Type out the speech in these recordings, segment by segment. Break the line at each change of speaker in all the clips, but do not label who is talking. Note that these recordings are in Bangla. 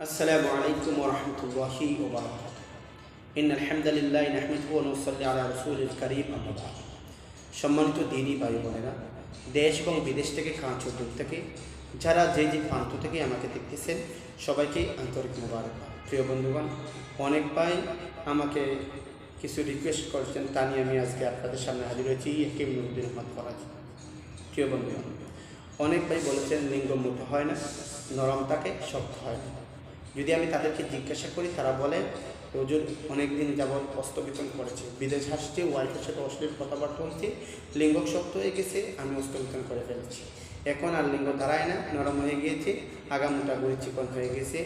السلام عليكم ورحمة الله وبركاته إن الحمد لله نحمده ونصلي على رسول الكريم أما بعد সম্মানিত দিনী ভাই বোনেরা দেশ এবং বিদেশ থেকে কাঁচ দূর থেকে যারা যে যে প্রান্ত থেকে আমাকে দেখতেছেন সবাইকে আন্তরিক মোবারক প্রিয় বন্ধুগণ অনেক ভাই আমাকে কিছু রিকোয়েস্ট করেছেন তা নিয়ে আমি আজকে আপনাদের সামনে হাজির হয়েছি একে নুরুদ্দিন আহমদ করাজ প্রিয় বন্ধুগণ অনেক ভাই বলেছেন লিঙ্গ মোটা হয় না নরম থাকে শক্ত হয় না যদি আমি তাদেরকে জিজ্ঞাসা করি, তারা বলে, হুজুর অনেক দিন যাবৎ অস্তবিতন করেছে। বিদেশ আসছে, ওয়াইফের সাথে অশ্লীল কথাবার্তা বলছে লিঙ্গ শক্ত হয়ে গেছে, আমি অস্তবিতন করে ফেলেছি। এখন আর লিঙ্গ দাঁড়ায় না, নরম হয়ে গিয়েছে আগামোটা গুড়ি চিকন হয়ে গেছে।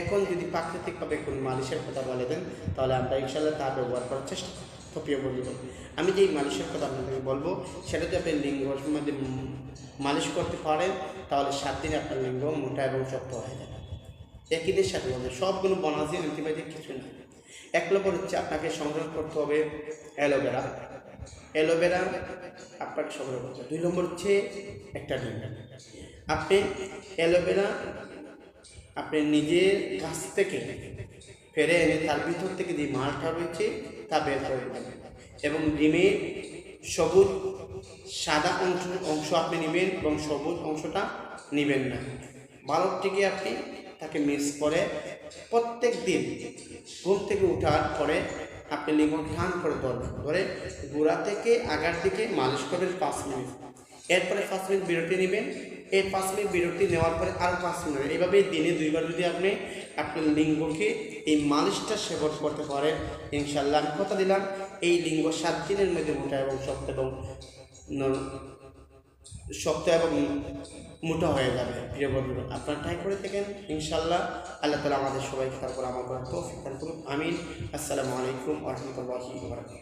এখন যদি প্রাকৃতিকভাবে কোনো মালিশের কথা বলে দেন, তাহলে আমরা ইনশাল্লাহ তা ব্যবহার করার চেষ্টা তো প্রিয় আমি যেই মালিশের কথা আপনাদেরকে বলব, সেটা যদি আপনি লিঙ্গ মধ্যে মালিশ করতে পারেন, তাহলে সাত দিনে আপনার লিঙ্গ মোটা এবং শক্ত হয়ে যাবে। একইদের সাথে হবে। সবগুলো বনাজি অ্যান্টিবায়োটিক কিছু না এক নম্বর হচ্ছে আপনাকে সংগ্রহ করতে হবে অ্যালোভেরা। অ্যালোভেরা আপনাকে সংগ্রহ করতে হবে। দুই নম্বর হচ্ছে একটা ডিম। আপনি অ্যালোভেরা আপনি নিজের কাছ থেকে ফেরে এনে তার ভিতর থেকে যে মালটা রয়েছে তা বের করে দেবেন এবং ডিমের সবুজ সাদা অংশ অংশ আপনি নেবেন এবং সবুজ অংশটা নেবেন না। বালকটিকে আপনি তাকে মিস করে প্রত্যেক দিন ঘুম থেকে ওঠার পরে আপনি লিঙ্গ টান করে ধরবেন ধরে গোড়া থেকে আগার দিকে মালিশ করবেন পাঁচ মিনিট। এরপরে পাঁচ মিনিট বিরতি নেবেন। এই পাঁচ মিনিট বিরতি নেওয়ার পরে আরও পাঁচ মিনিট। এইভাবে দিনে দুইবার যদি আপনি আপনার লিঙ্গকে এই মালিশটা সেবন করতে পারেন ইনশাল্লাহ আমি কথা দিলাম, এই লিঙ্গ সাত দিনের মধ্যে মোটা এবং শক্ত এবং শক্ত এবং মোটা হয়ে যাবে। প্রিয় বন্ধু আপনার ট্রাই করে থাকেন ইনশাল্লাহ আল্লাহ তালা আমাদের সবাইকে তারপর আমার করুন। আমিন। আসসালামু আলাইকুম আহমতুল্লাহ